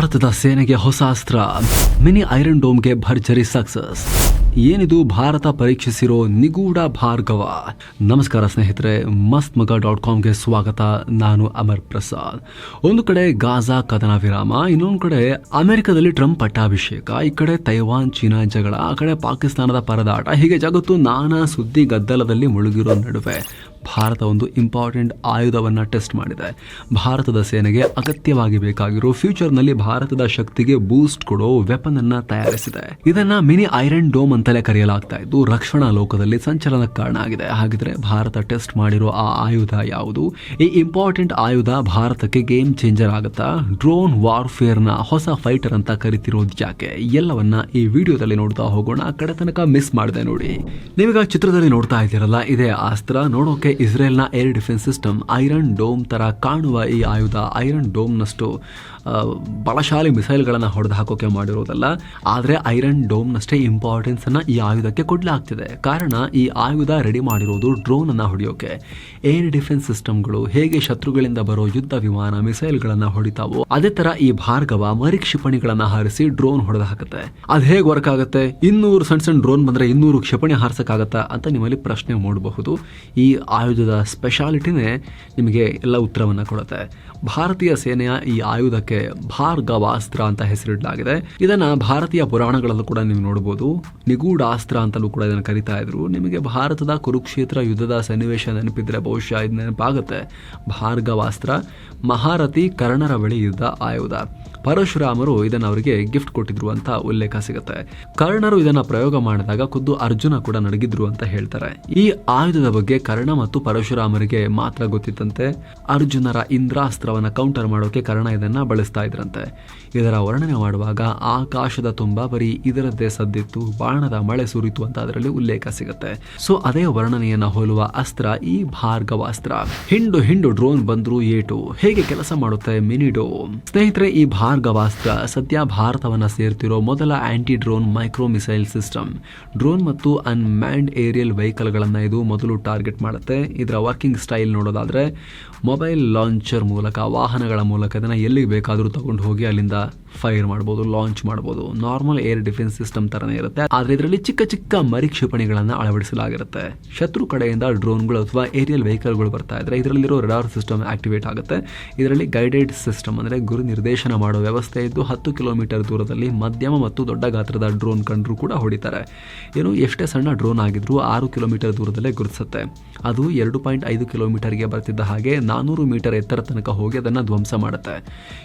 ಭಾರತದ ಸೇನೆಗೆ ಹೊಸ ಅಸ್ತ್ರ, ಮಿನಿ ಐರನ್ ಡೋಮ್ಗೆ ಭರ್ಜರಿ ಸಕ್ಸಸ್. ಏನಿದು ಭಾರತ ಪರೀಕ್ಷಿಸಿರೋ ನಿಗೂಢ ಭಾರ್ಗವ. ನಮಸ್ಕಾರ ಸ್ನೇಹಿತರೆ ಮಸ್ತ್ ಮಗ ಡಾಟ್ ಕಾಮ್ಗೆ ಸ್ವಾಗತ. ನಾನು ಅಮರ್ ಪ್ರಸಾದ್. ಒಂದು ಕಡೆ ಗಾಜಾ ಕದನ ವಿರಾಮ, ಇನ್ನೊಂದು ಕಡೆ ಅಮೆರಿಕದಲ್ಲಿ ಟ್ರಂಪ್ ಪಟ್ಟಾಭಿಷೇಕ, ಈ ಕಡೆ ತೈವಾನ್, ಚೀನಾ ಜಗಳ, ಆ ಕಡೆ ಪಾಕಿಸ್ತಾನದ ಪರದಾಟ, ಹೀಗೆ ಜಗತ್ತು ನಾನಾ ಸುದ್ದಿ ಗದ್ದಲದಲ್ಲಿ ಮುಳುಗಿರೋ ನಡುವೆ. ಭಾರತ ಒಂದು ಇಂಪಾರ್ಟೆಂಟ್ ಆಯುಧವನ್ನ ಟೆಸ್ಟ್ ಮಾಡಿದೆ. ಭಾರತದ ಸೇನೆಗೆ ಅಗತ್ಯವಾಗಿ ಬೇಕಾಗಿರೋ ಫ್ಯೂಚರ್ನಲ್ಲಿ ಭಾರತದ ಶಕ್ತಿಗೆ ಬೂಸ್ಟ್ ಕೊಡೋ ವೆಪನ್ ಅನ್ನ ತಯಾರಿಸಿದೆ. ಇದನ್ನ ಮಿನಿ ಐರನ್ ಡೋಮ್ ಅಂತಲೇ ಕರೆಯಲಾಗ್ತಾ ಇದ್ದು, ರಕ್ಷಣಾ ಲೋಕದಲ್ಲಿ ಸಂಚಲನಕ್ಕೆ ಕಾರಣ ಆಗಿದೆ. ಹಾಗಿದ್ರೆ ಭಾರತ ಟೆಸ್ಟ್ ಮಾಡಿರೋ ಆ ಆಯುಧ ಯಾವುದು? ಈ ಇಂಪಾರ್ಟೆಂಟ್ ಆಯುಧ ಭಾರತಕ್ಕೆ ಗೇಮ್ ಚೇಂಜರ್ ಆಗುತ್ತಾ? ಡ್ರೋನ್ ವಾರ್ಫೇರ್ನ ಹೊಸ ಫೈಟರ್ ಅಂತ ಕರಿತಿರೋದು ಯಾಕೆ? ಎಲ್ಲವನ್ನ ಈ ವಿಡಿಯೋದಲ್ಲಿ ನೋಡ್ತಾ ಹೋಗೋಣ. ಕಡೆ ತನಕ ಮಿಸ್ ಮಾಡಿದೆ ನೋಡಿ. ನೀವೀಗ ಚಿತ್ರದಲ್ಲಿ ನೋಡ್ತಾ ಇದ್ದೀರಲ್ಲ, ಇದೇ ಅಸ್ತ್ರ ನೋಡೋಕೆ ಇಸ್ರೇಲ್ನ air defence system iron dome ತರ ಕಾಣುವ ಈ ಆಯುಧ ಐರನ್ ಡೋಮ್ನಷ್ಟು ಬಲಶಾಲಿ ಮಿಸೈಲ್ಗಳನ್ನು ಹೊಡೆದು ಹಾಕೋಕೆ ಮಾಡಿರೋದಲ್ಲ. ಆದರೆ ಐರನ್ ಡೋಮ್ನಷ್ಟೇ ಇಂಪಾರ್ಟೆನ್ಸ್ ಅನ್ನ ಈ ಆಯುಧಕ್ಕೆ ಕೊಡಲಾಗ್ತಿದೆ ಕಾರಣ ಈ ಆಯುಧ ರೆಡಿ ಮಾಡಿರೋದು ಡ್ರೋನನ್ನು ಹೊಡೆಯೋಕೆ. ಏರ್ ಡಿಫೆನ್ಸ್ ಸಿಸ್ಟಮ್ಗಳು ಹೇಗೆ ಶತ್ರುಗಳಿಂದ ಬರೋ ಯುದ್ಧ ವಿಮಾನ, ಮಿಸೈಲ್ಗಳನ್ನು ಹೊಡಿತಾವೋ ಅದೇ ಥರ ಈ ಭಾರ್ಗವ ಮರಿ ಕ್ಷಿಪಣಿಗಳನ್ನ ಹಾರಿಸಿ ಡ್ರೋನ್ ಹೊಡೆದು ಹಾಕುತ್ತೆ. ಅದು ಹೇಗೆ ವರ್ಕ್ ಆಗುತ್ತೆ? ಇನ್ನೂರು ಸಣ್ಣ ಸಣ್ಣ ಡ್ರೋನ್ ಬಂದ್ರೆ ಇನ್ನೂರು ಕ್ಷಿಪಣಿ ಹಾರಿಸಕ್ಕಾಗತ್ತಾ ಅಂತ ನಿಮ್ಮಲ್ಲಿ ಪ್ರಶ್ನೆ ಮೂಡಬಹುದು. ಈ ಆಯುಧದ ಸ್ಪೆಷಾಲಿಟಿನೇ ನಿಮಗೆ ಎಲ್ಲ ಉತ್ತರವನ್ನು ಕೊಡುತ್ತೆ. ಭಾರತೀಯ ಸೇನೆಯ ಈ ಆಯುಧಕ್ಕೆ ಭಾರ್ಗವಾಸ್ತ್ರ ಅಂತ ಹೆಸರಿಡಲಾಗಿದೆ. ಇದನ್ನು ಭಾರತೀಯ ಪುರಾಣಗಳಲ್ಲೂ ಕೂಡ ನೀವು ನೋಡ್ಬೋದು. ನಿಗೂಢಾಸ್ತ್ರ ಅಂತಲೂ ಕೂಡ ಇದನ್ನು ಕರಿತಾ ಇದ್ರು. ನಿಮಗೆ ಭಾರತದ ಕುರುಕ್ಷೇತ್ರ ಯುದ್ಧದ ಸನ್ನಿವೇಶ ನೆನಪಿದ್ರೆ ಬಹುಶಃ ಇದು ನೆನಪಾಗುತ್ತೆ. ಭಾರ್ಗವಾಸ್ತ್ರ ಮಹಾರಥಿ ಕರ್ಣರ ಬಳಿ ಇದ್ದ ಆಯುಧ. ಪರಶುರಾಮರು ಇದನ್ನು ಅವರಿಗೆ ಗಿಫ್ಟ್ ಕೊಟ್ಟಿದ್ರು ಅಂತ ಉಲ್ಲೇಖ ಸಿಗುತ್ತೆ. ಕರ್ಣರು ಇದನ್ನ ಪ್ರಯೋಗ ಮಾಡಿದಾಗ ಖುದ್ದು ಅರ್ಜುನ ಕೂಡ ನಡಗಿದ್ರು ಅಂತ ಹೇಳ್ತಾರೆ. ಈ ಆಯುಧದ ಬಗ್ಗೆ ಕರ್ಣ ಮತ್ತು ಪರಶುರಾಮರಿಗೆ ಮಾತ್ರ ಗೊತ್ತಿತ್ತಂತೆ. ಅರ್ಜುನರ ಇಂದ್ರಾಸ್ತ್ರವನ್ನ ಕೌಂಟರ್ ಮಾಡೋಕೆ ಕರ್ಣ ಇದನ್ನ ಬಳಸ್ತಾ ಇದ್ರಂತೆ. ಇದರ ವರ್ಣನೆ ಮಾಡುವಾಗ ಆಕಾಶದ ತುಂಬಾ ಬರೀ ಇದರದ್ದೇ ಸದ್ದಿತ್ತು, ಬಾಣದ ಮಳೆ ಸುರಿತು ಅಂತ ಅದರಲ್ಲಿ ಉಲ್ಲೇಖ ಸಿಗುತ್ತೆ. ಸೊ ಅದೇ ವರ್ಣನೆಯನ್ನ ಹೋಲುವ ಅಸ್ತ್ರ ಈ ಭಾರ್ಗವಾಸ್ತ್ರ ಹಿಂಡು ಹಿಂಡು ಡ್ರೋನ್ ಬಂದ್ರು ಏಟು. ಹೇಗೆ ಕೆಲಸ ಮಾಡುತ್ತೆ ಮಿನಿಡೋ. ಸ್ನೇಹಿತರೆ, ಈ ಭಾರ್ಗವಾಸ್ತ್ರ ಸದ್ಯ ಭಾರತವನ್ನು ಸೇರ್ತಿರೋ ಮೊದಲ anti drone micro missile system. Drone ಮತ್ತು ಅನ್ಮ್ಯಾಂಡ್ ಏರಿಯಲ್ ವೆಹಿಕಲ್ಗಳನ್ನು ಇದು ಮೊದಲು ಟಾರ್ಗೆಟ್ ಮಾಡುತ್ತೆ. ಇದರ ವರ್ಕಿಂಗ್ ಸ್ಟೈಲ್ ನೋಡೋದಾದ್ರೆ, ಮೊಬೈಲ್ ಲಾಂಚರ್ ಮೂಲಕ, ವಾಹನಗಳ ಮೂಲಕ ಇದನ್ನು ಎಲ್ಲಿಗೆ ಬೇಕಾದರೂ ತಗೊಂಡು ಹೋಗಿ ಅಲ್ಲಿಂದ ಫೈರ್ ಮಾಡ್ಬೋದು, ಲಾಂಚ್ ಮಾಡ್ಬೋದು. ನಾರ್ಮಲ್ ಏರ್ ಡಿಫೆನ್ಸ್ ಸಿಸ್ಟಮ್ ತರನೇ ಇರುತ್ತೆ. ಆದರೆ ಇದರಲ್ಲಿ ಚಿಕ್ಕ ಚಿಕ್ಕ ಮರಿ ಕ್ಷಿಪಣಿಗಳನ್ನ ಅಳವಡಿಸಲಾಗಿರುತ್ತೆ. ಶತ್ರು ಕಡೆಯಿಂದ ಡ್ರೋನ್ಗಳು ಅಥವಾ ಏರಿಯಲ್ ವೆಹಿಕಲ್ಗಳು ಬರ್ತಾ ಇದ್ರೆ, ಇದರಲ್ಲಿರೋ ರಡಾರ್ ಸಿಸ್ಟಮ್ ಆಕ್ಟಿವೇಟ್ ಆಗುತ್ತೆ. ಇದರಲ್ಲಿ ಗೈಡೆಡ್ ಸಿಸ್ಟಮ್ ಅಂದ್ರೆ ಗುರು ನಿರ್ದೇಶನ ಮಾಡೋ ವ್ಯವಸ್ಥೆ ಇದ್ದು ಹತ್ತು ಕಿಲೋಮೀಟರ್ ದೂರದಲ್ಲಿ ಮಧ್ಯಮ ಮತ್ತು ದೊಡ್ಡ ಗಾತ್ರದ ಡ್ರೋನ್ ಕಂಡರೂ ಕೂಡ ಹೊಡಿತಾರೆ. ಏನು, ಎಷ್ಟೇ ಸಣ್ಣ ಡ್ರೋನ್ ಆಗಿದ್ರೂ ಆರು ಕಿಲೋಮೀಟರ್ ದೂರದಲ್ಲೇ ಗುರುತಿಸುತ್ತೆ. ಅದು ಎರಡು ಪಾಯಿಂಟ್ ಐದು ಕಿಲೋಮೀಟರ್ಗೆ ಬರ್ತಿದ್ದ ಹಾಗೆ ನಾನೂರು ಮೀಟರ್ ಎತ್ತರ ತನಕ ಹೋಗಿ ಅದನ್ನು ಧ್ವಂಸ ಮಾಡುತ್ತೆ.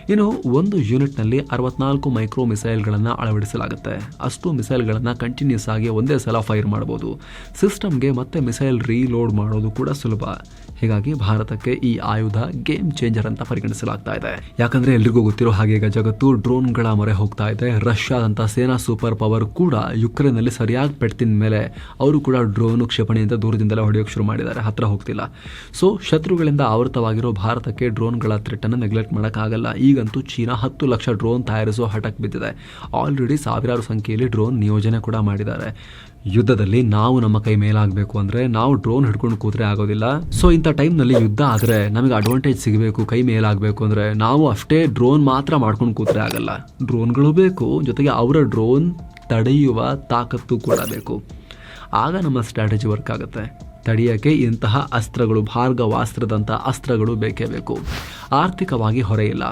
ಇನ್ನು, ಒಂದು ಯೂನಿಟ್ನಲ್ಲಿ ಅರವತ್ನಾಲ್ಕು ಮೈಕ್ರೋ ಮಿಸೈಲ್ಗಳನ್ನು ಅಳವಡಿಸಲಾಗುತ್ತೆ. ಅಷ್ಟು ಮಿಸೈಲ್ಗಳನ್ನು ಕಂಟಿನ್ಯೂಸ್ ಆಗಿ ಒಂದೇ ಸಲ ಫೈರ್ ಮಾಡಬಹುದು. ಸಿಸ್ಟಮ್ಗೆ ಮತ್ತೆ ಮಿಸೈಲ್ ರೀಲೋಡ್ ಮಾಡೋದು ಕೂಡ ಸುಲಭ. ಹೀಗಾಗಿ ಭಾರತಕ್ಕೆ ಈ ಆಯುಧ ಗೇಮ್ ಚೇಂಜರ್ ಅಂತ ಪರಿಗಣಿಸಲಾಗ್ತಾ ಇದೆ. ಯಾಕಂದ್ರೆ ಎಲ್ರಿಗೂ ಗೊತ್ತಿರೋ ಹಾಗೆ ಈಗ ಜಗತ್ತು ಡ್ರೋನ್ಗಳ ಮೊರೆ ಹೋಗ್ತಾ ಇದೆ. ರಷ್ಯಾದಂಥ ಸೇನಾ ಸೂಪರ್ ಪವರ್ ಕೂಡ ಯುಕ್ರೇನ್ನಲ್ಲಿ ಸರಿಯಾಗಿ ಪೆಡ್ತಿನ ಮೇಲೆ ಅವರು ಕೂಡ ಡ್ರೋನ್ ಕ್ಷಿಪಣಿಯಿಂದ ದೂರದಿಂದಲೇ ಹೊಡೆಯೋಕೆ ಶುರು ಮಾಡಿದ್ದಾರೆ. ಹತ್ರ ಹೋಗ್ತಿಲ್ಲ. ಸೊ ಶತ್ರುಗಳಿಂದ ಆವೃತವಾಗಿರೋ ಭಾರತಕ್ಕೆ ಡ್ರೋನ್ಗಳ ಥ್ರೆಟನ್ನು ನೆಗ್ಲೆಕ್ಟ್ ಮಾಡೋಕ್ಕಾಗಲ್ಲ. ಈಗಂತೂ ಚೀನಾ ಹತ್ತು ಲಕ್ಷ ಡ್ರೋನ್ ತಯಾರಿಸೋ ಹಠಕ್ಕೆ ಬಿದ್ದಿದೆ. ಆಲ್ರೆಡಿ ಸಾವಿರಾರು ಸಂಖ್ಯೆಯಲ್ಲಿ ಡ್ರೋನ್ ನಿಯೋಜನೆ ಕೂಡ ಮಾಡಿದ್ದಾರೆ. ಯುದ್ಧದಲ್ಲಿ ನಾವು ನಮ್ಮ ಕೈ ಮೇಲಾಗಬೇಕು ಅಂದ್ರೆ ನಾವು ಡ್ರೋನ್ ಹಿಡ್ಕೊಂಡು ಕೂತ್ರೆ ಆಗೋದಿಲ್ಲ. ಸೊ ಇಂಥ ಟೈಮ್ನಲ್ಲಿ ಯುದ್ಧ ಆದರೆ ನಮಗೆ ಅಡ್ವಾಂಟೇಜ್ ಸಿಗಬೇಕು, ಕೈ ಮೇಲಾಗಬೇಕು ಅಂದ್ರೆ ನಾವು ಅಷ್ಟೇ ಡ್ರೋನ್ ಮಾತ್ರ ಮಾಡ್ಕೊಂಡು ಕೂತ್ರೆ ಆಗಲ್ಲ. ಡ್ರೋನ್ಗಳು ಬೇಕು, ಜೊತೆಗೆ ಅವರ ಡ್ರೋನ್ ತಡೆಯುವ ತಾಕತ್ತು ಕೂಡ ಬೇಕು. ಆಗ ನಮ್ಮ ಸ್ಟ್ರಾಟಜಿ ವರ್ಕ್ ಆಗುತ್ತೆ. ತಡೆಯೋಕ್ಕೆ ಇಂತಹ ಅಸ್ತ್ರಗಳು ಭಾರ್ಗವಾಸ್ತ್ರದಂಥ ಅಸ್ತ್ರಗಳು ಬೇಕೇ ಬೇಕು. ಆರ್ಥಿಕವಾಗಿ ಹೊರೆಯಿಲ್ಲ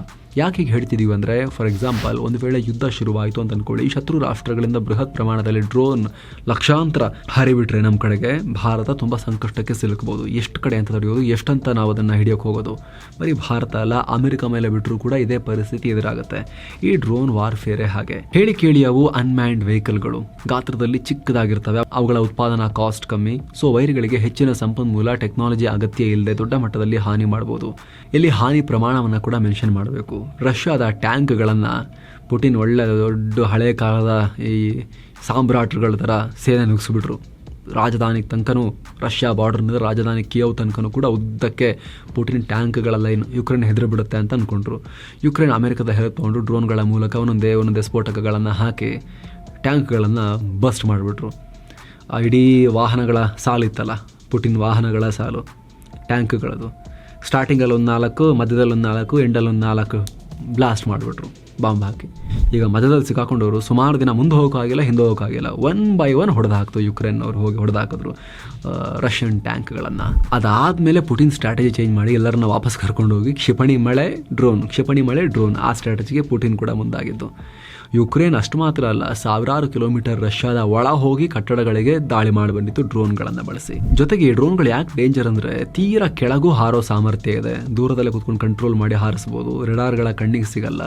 ಯಾಕೆ ಹೀಗೆ ಹೇಳ್ತಿದ್ದೀವಿ ಅಂದರೆ ಫಾರ್ ಎಕ್ಸಾಂಪಲ್ ಒಂದು ವೇಳೆ ಯುದ್ಧ ಶುರುವಾಯಿತು ಅಂತ ಅನ್ಕೊಳ್ಳಿ, ಶತ್ರು ರಾಷ್ಟ್ರಗಳಿಂದ ಬೃಹತ್ ಪ್ರಮಾಣದಲ್ಲಿ ಡ್ರೋನ್ ಲಕ್ಷಾಂತರ ಹರಿಬಿಟ್ರೆ ನಮ್ಮ ಕಡೆಗೆ ಭಾರತ ತುಂಬ ಸಂಕಷ್ಟಕ್ಕೆ ಸಿಲುಕಬಹುದು ಎಷ್ಟು ಕಡೆ ಅಂತ ತಡೆಯೋದು, ಎಷ್ಟಂತ ನಾವು ಅದನ್ನು ಹಿಡಿಯೋಕೆ ಹೋಗೋದು? ಬರೀ ಭಾರತ ಅಲ್ಲ, ಅಮೆರಿಕ ಮೇಲೆ ಬಿಟ್ಟರೂ ಕೂಡ ಇದೇ ಪರಿಸ್ಥಿತಿ ಎದುರಾಗುತ್ತೆ. ಈ ಡ್ರೋನ್ ವಾರ್ಫೇರೆ ಹಾಗೆ. ಹೇಳಿ ಕೇಳಿ ಅವು ಅನ್ಮ್ಯಾಂಡ್ ವೆಹಿಕಲ್ಗಳು ಗಾತ್ರದಲ್ಲಿ ಚಿಕ್ಕದಾಗಿರ್ತವೆ, ಅವುಗಳ ಉತ್ಪಾದನಾ ಕಾಸ್ಟ್ ಕಮ್ಮಿ ಸೊ ವೈರ್ಗಳಿಗೆ ಹೆಚ್ಚಿನ ಸಂಪನ್ಮೂಲ ಟೆಕ್ನಾಲಜಿ ಅಗತ್ಯ ಇಲ್ಲದೆ ದೊಡ್ಡ ಮಟ್ಟದಲ್ಲಿ ಹಾನಿ ಮಾಡಬಹುದು ಇಲ್ಲಿ ಹಾನಿ ಪ್ರಮಾಣವನ್ನು ಕೂಡ ಮೆನ್ಷನ್ ಮಾಡಬೇಕು. ರಷ್ಯಾದ ಟ್ಯಾಂಕ್ಗಳನ್ನು ಪುಟಿನ್ ಒಳ್ಳೆ ದೊಡ್ಡ ಹಳೆ ಕಾಲದ ಈ ಸಾಮ್ರಾಟ್ರುಗಳ ಥರ ಸೇನೆ ನುಗ್ಸಿಬಿಟ್ರು ರಾಜಧಾನಿ ತನಕನೂ, ರಷ್ಯಾ ಬಾರ್ಡರ್ನಿಂದ ರಾಜಧಾನಿ ಕಿಯವ್ ತನಕನೂ ಕೂಡ ಉದ್ದಕ್ಕೆ ಪುಟಿನ್ ಟ್ಯಾಂಕ್ಗಳ ಲೈನ್ ಯುಕ್ರೇನ್ ಹೆದರು ಬಿಡುತ್ತೆ ಅಂತ ಅಂದ್ಕೊಂಡ್ರು ಯುಕ್ರೇನ್ ಅಮೆರಿಕದ ಹೆಲ್ಪ್ ತೊಗೊಂಡು ಡ್ರೋನ್ಗಳ ಮೂಲಕ ಒಂದೊಂದೇ ಒಂದೊಂದೇ ಸ್ಫೋಟಕಗಳನ್ನು ಹಾಕಿ ಟ್ಯಾಂಕ್ಗಳನ್ನು ಬಸ್ಟ್ ಮಾಡಿಬಿಟ್ರು. ಇಡೀ ವಾಹನಗಳ ಸಾಲಿತ್ತಲ್ಲ ಪುಟಿನ್ ವಾಹನಗಳ ಸಾಲು, ಟ್ಯಾಂಕ್ಗಳದು. ಸ್ಟಾರ್ಟಿಂಗಲ್ಲಿ ಒಂದು ನಾಲ್ಕು ಮಧ್ಯದಲ್ಲಿ ಒಂದು ನಾಲ್ಕು ಎಂಡಲ್ಲಿ ಒಂದು ನಾಲ್ಕು ಬ್ಲಾಸ್ಟ್ ಮಾಡಿಬಿಟ್ರು ಬಾಂಬ್ ಹಾಕಿ. ಈಗ ಮಧ್ಯದಲ್ಲಿ ಸಿಕ್ಕಾಕೊಂಡವರು ಸುಮಾರು ದಿನ ಮುಂದೆ ಹೋಗೋಕ್ಕಾಗಿಲ್ಲ ಹಿಂದೆ ಹೋಗೋಕ್ಕಾಗಿಲ್ಲ ಒನ್ ಬೈ ಒನ್ ಹೊಡೆದು ಹಾಕ್ತು ಯುಕ್ರೇನ್ ಅವ್ರು, ಹೋಗಿ ಹೊಡೆದು ಹಾಕಿದ್ರು ರಷ್ಯನ್ ಟ್ಯಾಂಕ್ಗಳನ್ನು ಅದಾದಮೇಲೆ ಪುಟಿನ್ ಸ್ಟ್ರಾಟಜಿ ಚೇಂಜ್ ಮಾಡಿ ಎಲ್ಲರನ್ನ ವಾಪಸ್ ಕರ್ಕೊಂಡು ಹೋಗಿ ಕ್ಷಿಪಣಿ ಮಳೆ ಡ್ರೋನ್ ಕ್ಷಿಪಣಿ ಮಳೆ ಡ್ರೋನ್ ಆ ಸ್ಟ್ರಾಟಜಿಗೆ ಪುಟಿನ್ ಕೂಡ ಮುಂದಾಗಿದ್ದು. ಯುಕ್ರೇನ್ ಅಷ್ಟು ಮಾತ್ರ ಅಲ್ಲ, ಸಾವಿರಾರು ಕಿಲೋಮೀಟರ್ ರಷ್ಯಾದ ಒಳ ಹೋಗಿ ಕಟ್ಟಡಗಳಿಗೆ ದಾಳಿ ಮಾಡಿ ಬಂದಿತ್ತು ಡ್ರೋನ್ಗಳನ್ನು ಬಳಸಿ. ಜೊತೆಗೆ ಈ ಡ್ರೋನ್ಗಳು ಯಾಕೆ ಡೇಂಜರ್ ಅಂದ್ರೆ ತೀರಾ ಕೆಳಗೂ ಹಾರೋ ಸಾಮರ್ಥ್ಯ ಇದೆ. ದೂರದಲ್ಲೇ ಕೂತ್ಕೊಂಡು ಕಂಟ್ರೋಲ್ ಮಾಡಿ ಹಾರಿಸ್ಬೋದು. ರೆಡಾರ್ಗಳ ಕಣ್ಣಿಗೆ ಸಿಗಲ್ಲ.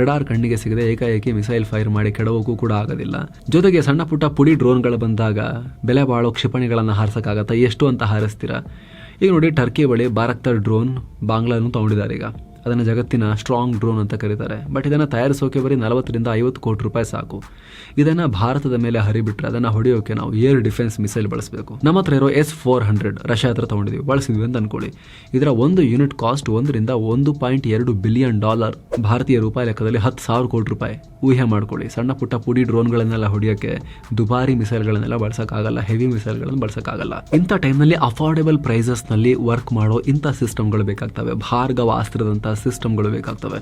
ರೆಡಾರ್ ಕಣ್ಣಿಗೆ ಸಿಗದೆ ಏಕಾಏಕಿ ಮಿಸೈಲ್ ಫೈರ್ ಮಾಡಿ ಕೆಡವಕ್ಕೂ ಕೂಡ ಆಗೋದಿಲ್ಲ. ಜೊತೆಗೆ ಸಣ್ಣ ಪುಟ್ಟ ಪುಡಿ ಡ್ರೋನ್ಗಳು ಬಂದಾಗ ಬೆಲೆ ಬಾಳೋ ಕ್ಷಿಪಣಿಗಳನ್ನು ಹಾರಿಸೋಕ್ಕಾಗತ್ತಾ? ಎಷ್ಟು ಅಂತ ಹಾರಿಸ್ತೀರಾ? ಈಗ ನೋಡಿ ಟರ್ಕಿ ಬಳಿ ಭಾರತದ ಡ್ರೋನ್ ಬಾಂಗ್ಲಾನು ತಗೊಂಡಿದ್ದಾರೆ ಈಗ. ಅದನ್ನು ಜಗತ್ತಿನ ಸ್ಟ್ರಾಂಗ್ ಡ್ರೋನ್ ಅಂತ ಕರೀತಾರೆ. ಬಟ್ ಇದನ್ನು ತಯಾರಿಸೋಕೆ ಬರೀ ನಲವತ್ತರಿಂದ ಐವತ್ತು ಕೋಟಿ ರೂಪಾಯಿ ಸಾಕು. ಇದನ್ನು ಭಾರತದ ಮೇಲೆ ಹರಿಬಿಟ್ರೆ ಅದನ್ನು ಹೊಡೆಯೋಕೆ ನಾವು ಏರ್ ಡಿಫೆನ್ಸ್ ಮಿಸೈಲ್ ಬಳಸಬೇಕು. ನಮ್ಮ ಹತ್ರ ಇರೋ ಎಸ್ ಫೋರ್ ಹಂಡ್ರೆಡ್ ರಷ್ಯಾ ಹತ್ರ ತೊಗೊಂಡಿದ್ವಿ. ಬಳಸಿದ್ವಿ ಅಂತ ಅನ್ಕೊಳ್ಳಿ. ಇದರ ಒಂದು ಯೂನಿಟ್ ಕಾಸ್ಟ್ ಒಂದರಿಂದ ಒಂದು ಪಾಯಿಂಟ್ ಎರಡು ಬಿಲಿಯನ್ ಡಾಲರ್ ಭಾರತೀಯ ರೂಪಾಯಿ ಲೆಕ್ಕದಲ್ಲಿ ಹತ್ತು ಸಾವಿರ ಕೋಟಿ ರೂಪಾಯಿ ಊಹೆ ಮಾಡ್ಕೊಳ್ಳಿ. ಸಣ್ಣ ಪುಟ್ಟ ಪುಡಿ ಡ್ರೋನ್ಗಳನ್ನೆಲ್ಲ ಹೊಡೆಯೋಕ್ಕೆ ದುಬಾರಿ ಮಿಸೈಲ್ಗಳನ್ನೆಲ್ಲ ಬಳಸೋಕ್ಕಾಗಲ್ಲ, ಹೆವಿ ಮಿಸೈಲ್ಗಳನ್ನು ಬಳಸೋಕ್ಕಾಗಲ್ಲ. ಇಂಥ ಟೈಮ್ನಲ್ಲಿ ಅಫೋರ್ಡೆಬಲ್ ಪ್ರೈಸಸ್ನಲ್ಲಿ ವರ್ಕ್ ಮಾಡೋ ಇಂಥ ಸಿಸ್ಟಮ್ಗಳು ಬೇಕಾಗ್ತವೆ. ಭಾರ್ಗವ ಅಸ್ತ್ರದಂಥ ಸಿಸ್ಟಮ್ಗಳು ಬೇಕಾಗ್ತವೆ.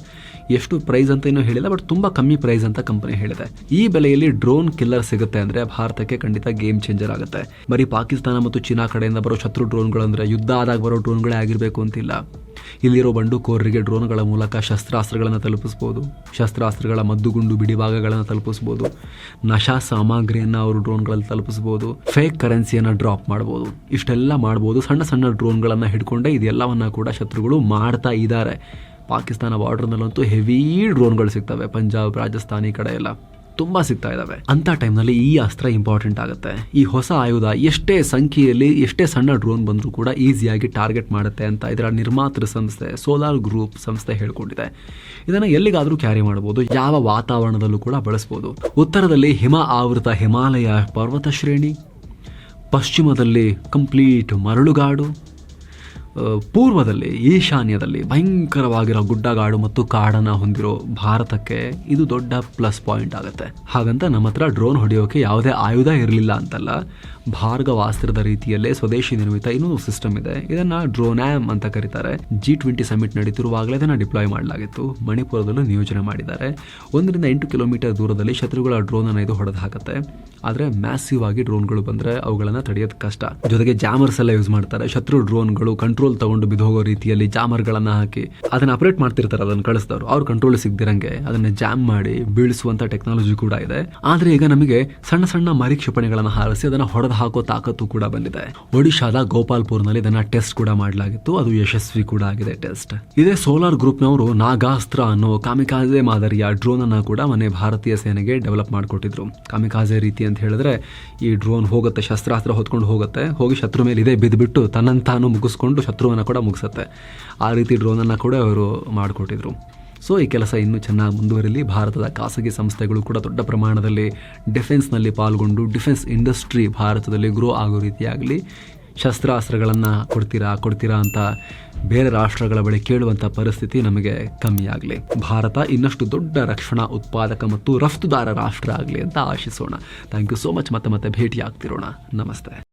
ಎಷ್ಟು ಪ್ರೈಸ್ ಅಂತ ಏನೂ ಹೇಳಿಲ್ಲ, ಬಟ್ ತುಂಬ ಕಮ್ಮಿ ಪ್ರೈಸ್ ಅಂತ ಕಂಪನಿ ಹೇಳಿದೆ. ಈ ಬೆಲೆಯಲ್ಲಿ ಡ್ರೋನ್ ಕಿಲ್ಲರ್ ಸಿಗುತ್ತೆ ಅಂದರೆ ಭಾರತಕ್ಕೆ ಖಂಡಿತ ಗೇಮ್ ಚೇಂಜರ್ ಆಗುತ್ತೆ. ಬರೀ ಪಾಕಿಸ್ತಾನ ಮತ್ತು ಚೀನಾ ಕಡೆಯಿಂದ ಬರೋ ಶತ್ರು ಡ್ರೋನ್ಗಳು ಅಂದರೆ ಯುದ್ಧ ಆದಾಗ ಬರೋ ಡ್ರೋನ್ಗಳೇ ಆಗಿರಬೇಕು ಅಂತಿಲ್ಲ. ಇಲ್ಲಿರೋ ಬಂಡುಕೋರರಿಗೆ ಡ್ರೋನ್ಗಳ ಮೂಲಕ ಶಸ್ತ್ರಾಸ್ತ್ರಗಳನ್ನು ತಲುಪಿಸ್ಬೋದು. ಶಸ್ತ್ರಾಸ್ತ್ರಗಳ ಮದ್ದುಗುಂಡು ಬಿಡಿಭಾಗಗಳನ್ನು ತಲುಪಿಸ್ಬೋದು. ನಶಾ ಸಾಮಗ್ರಿಯನ್ನು ಅವರು ಡ್ರೋನ್ಗಳಲ್ಲಿ ತಲುಪಿಸ್ಬೋದು. ಫೇಕ್ ಕರೆನ್ಸಿಯನ್ನು ಡ್ರಾಪ್ ಮಾಡ್ಬೋದು. ಇಷ್ಟೆಲ್ಲ ಮಾಡ್ಬೋದು. ಸಣ್ಣ ಸಣ್ಣ ಡ್ರೋನ್ಗಳನ್ನು ಹಿಡ್ಕೊಂಡೆ ಇದೆಲ್ಲವನ್ನು ಕೂಡ ಶತ್ರುಗಳು ಮಾಡ್ತಾ ಇದ್ದಾರೆ. ಪಾಕಿಸ್ತಾನ ಬಾರ್ಡರ್ನಲ್ಲಂತೂ ಹೆವಿ ಡ್ರೋನ್ಗಳು ಸಿಗ್ತವೆ. ಪಂಜಾಬ್, ರಾಜಸ್ಥಾನಿ ಕಡೆ ಎಲ್ಲ. ತುಂಬ ಸಿಗ್ತಾ ಇದ್ದಾವೆ ಅಂಥ ಟೈಮ್ನಲ್ಲಿ ಈ ಅಸ್ತ್ರ ಇಂಪಾರ್ಟೆಂಟ್ ಆಗುತ್ತೆ. ಈ ಹೊಸ ಆಯುಧ ಎಷ್ಟೇ ಸಂಖ್ಯೆಯಲ್ಲಿ, ಎಷ್ಟೇ ಸಣ್ಣ ಡ್ರೋನ್ ಬಂದರೂ ಕೂಡ ಈಸಿಯಾಗಿ ಟಾರ್ಗೆಟ್ ಮಾಡುತ್ತೆ ಅಂತ ಇದರ ನಿರ್ಮಾತೃ ಸಂಸ್ಥೆ ಸೋಲಾರ್ ಗ್ರೂಪ್ ಸಂಸ್ಥೆ ಹೇಳ್ಕೊಂಡಿದೆ. ಇದನ್ನು ಎಲ್ಲಿಗಾದರೂ ಕ್ಯಾರಿ ಮಾಡಬಹುದು ಯಾವ ವಾತಾವರಣದಲ್ಲೂ ಕೂಡ ಬಳಸಬಹುದು ಉತ್ತರದಲ್ಲಿ ಹಿಮ ಆವೃತ ಹಿಮಾಲಯ ಪರ್ವತ ಶ್ರೇಣಿ, ಪಶ್ಚಿಮದಲ್ಲಿ ಕಂಪ್ಲೀಟ್ ಮರಳುಗಾಡು ಪೂರ್ವದಲ್ಲಿ, ಈಶಾನ್ಯದಲ್ಲಿ ಭಯಂಕರವಾಗಿರೋ ಗುಡ್ಡಗಾಡು ಮತ್ತು ಕಾಡನ್ನು ಹೊಂದಿರೋ ಭಾರತಕ್ಕೆ ಇದು ದೊಡ್ಡ ಪ್ಲಸ್ ಪಾಯಿಂಟ್ ಆಗುತ್ತೆ. ಹಾಗಂತ ನಮ್ಮ ಹತ್ರ ಡ್ರೋನ್ ಹೊಡೆಯೋಕೆ ಯಾವುದೇ ಆಯುಧ ಇರಲಿಲ್ಲ ಅಂತಲ್ಲ. ಭಾರ್ಗವಾಸ್ತ್ರದ ರೀತಿಯಲ್ಲೇ ಸ್ವದೇಶಿ ನಿರ್ಮಿತ ಇನ್ನೊಂದು ಸಿಸ್ಟಮ್ ಇದೆ. ಇದನ್ನ ಡ್ರೋನ್ಯಾಮ್ ಅಂತ ಕರೀತಾರೆ. ಜಿ ಟ್ವೆಂಟಿ ಸಮಿಟ್ ನಡೀತಿರುವಾಗಲೇ ಇದನ್ನ ಡಿಪ್ಲಾಯ್ ಮಾಡಲಾಗಿತ್ತು. ಮಣಿಪುರದಲ್ಲೂ ನಿಯೋಜನೆ ಮಾಡಿದ್ದಾರೆ. ಒಂದರಿಂದ ಎಂಟು ಕಿಲೋಮೀಟರ್ ದೂರದಲ್ಲಿ ಶತ್ರುಗಳ ಡ್ರೋನ್ ಅನ್ನು ಇದು ಹೊಡೆದು ಹಾಕುತ್ತೆ. ಆದರೆ ಮ್ಯಾಸಿವ್ ಆಗಿ ಡ್ರೋನ್ಗಳು ಬಂದರೆ ಅವುಗಳನ್ನು ತಡೆಯೋದು ಕಷ್ಟ. ಜೊತೆಗೆ ಜಾಮರ್ಸ್ ಎಲ್ಲ ಯೂಸ್ ಮಾಡ್ತಾರೆ. ಶತ್ರು ಡ್ರೋನ್ಗಳು ಕಂಟ್ರೋಲ್ ತಗೊಂಡು ಬಿದ್ದೋಗೋ ರೀತಿಯಲ್ಲಿ ಜಾಮರ್ಗಳನ್ನು ಹಾಕಿ ಅದನ್ನ ಆಪರೇಟ್ ಮಾಡ್ತಿರ್ತಾರೆ, ಅದನ್ನು ಕಳಿಸಿದವರು. ಅವ್ರು ಕಂಟ್ರೋಲ್ ಸಿಗ್ದಿರಂಗೆ ಅದನ್ನ ಜಾಮ್ ಮಾಡಿ ಬೀಳಿಸುವಂತ ಟೆಕ್ನಾಲಜಿ ಕೂಡ ಇದೆ. ಆದ್ರೆ ಈಗ ನಮಗೆ ಸಣ್ಣ ಸಣ್ಣ ಮರಿ ಕ್ಷಿಪಣಿಗಳನ್ನು ಹಾರಿಸಿ ಅದನ್ನ ಹೊಡೆದು ಹಾಕೋ ತಾಕತ್ತು ಕೂಡ ಬಂದಿದೆ. ಒಡಿಶಾದ ಗೋಪಾಲ್ಪುರ್ನಲ್ಲಿ ಇದನ್ನ ಟೆಸ್ಟ್ ಕೂಡ ಮಾಡಲಾಗಿತ್ತು. ಅದು ಯಶಸ್ವಿ ಕೂಡ ಆಗಿದೆ ಟೆಸ್ಟ್. ಇದೇ ಸೋಲಾರ್ ಗ್ರೂಪ್ನವರು ನಾಗಾಸ್ತ್ರ ಅನ್ನೋ ಕಾಮಿಕಾಜೆ ಮಾದರಿಯ ಡ್ರೋನ್ ಅನ್ನ ಕೂಡ ಮನೆ ಭಾರತೀಯ ಸೇನೆಗೆ ಡೆವಲಪ್ ಮಾಡಿಕೊಟ್ಟಿದ್ರು. ಕಾಮಿಕಾಜೆ ರೀತಿ ಅಂತ ಹೇಳಿದ್ರೆ ಈ ಡ್ರೋನ್ ಹೋಗುತ್ತೆ, ಶಸ್ತ್ರಾಸ್ತ್ರ ಹೊತ್ಕೊಂಡು ಹೋಗುತ್ತೆ, ಹೋಗಿ ಶತ್ರು ಮೇಲೆ ಇದೇ ಬಿದ್ದುಬಿಟ್ಟು ತನ್ನಂತಾನು ಮುಗಿಸ್ಕೊಂಡು ಶತ್ರುವನ್ನ ಕೂಡ ಮುಗಿಸುತ್ತೆ. ಆ ರೀತಿ ಡ್ರೋನನ್ನು ಕೂಡ ಅವರು ಮಾಡಿಕೊಟ್ಟಿದ್ರು. ಸೊ ಈ ಕೆಲಸ ಇನ್ನೂ ಚೆನ್ನಾಗಿ ಮುಂದುವರಿಲಿ. ಭಾರತದ ಖಾಸಗಿ ಸಂಸ್ಥೆಗಳು ಕೂಡ ದೊಡ್ಡ ಪ್ರಮಾಣದಲ್ಲಿ ಡಿಫೆನ್ಸ್ನಲ್ಲಿ ಪಾಲ್ಗೊಂಡು ಡಿಫೆನ್ಸ್ ಇಂಡಸ್ಟ್ರಿ ಭಾರತದಲ್ಲಿ ಗ್ರೋ ಆಗೋ ರೀತಿಯಾಗಲಿ ಶಸ್ತ್ರಾಸ್ತ್ರಗಳನ್ನು ಕೊಡ್ತೀರಾ ಕೊಡ್ತೀರಾ ಅಂತ ಬೇರೆ ರಾಷ್ಟ್ರಗಳ ಬಳಿ ಕೇಳುವಂಥ ಪರಿಸ್ಥಿತಿ ನಮಗೆ ಕಮ್ಮಿಯಾಗಲಿ ಭಾರತ ಇನ್ನಷ್ಟು ದೊಡ್ಡ ರಕ್ಷಣಾ ಉತ್ಪಾದಕ ಮತ್ತು ರಫ್ತುದಾರ ರಾಷ್ಟ್ರ ಆಗಲಿ ಅಂತ ಆಶಿಸೋಣ. ಥ್ಯಾಂಕ್ ಯು ಸೋ ಮಚ್ ಮತ್ತೆ ಮತ್ತೆ ಭೇಟಿ ಆಗ್ತಿರೋಣ ನಮಸ್ತೆ.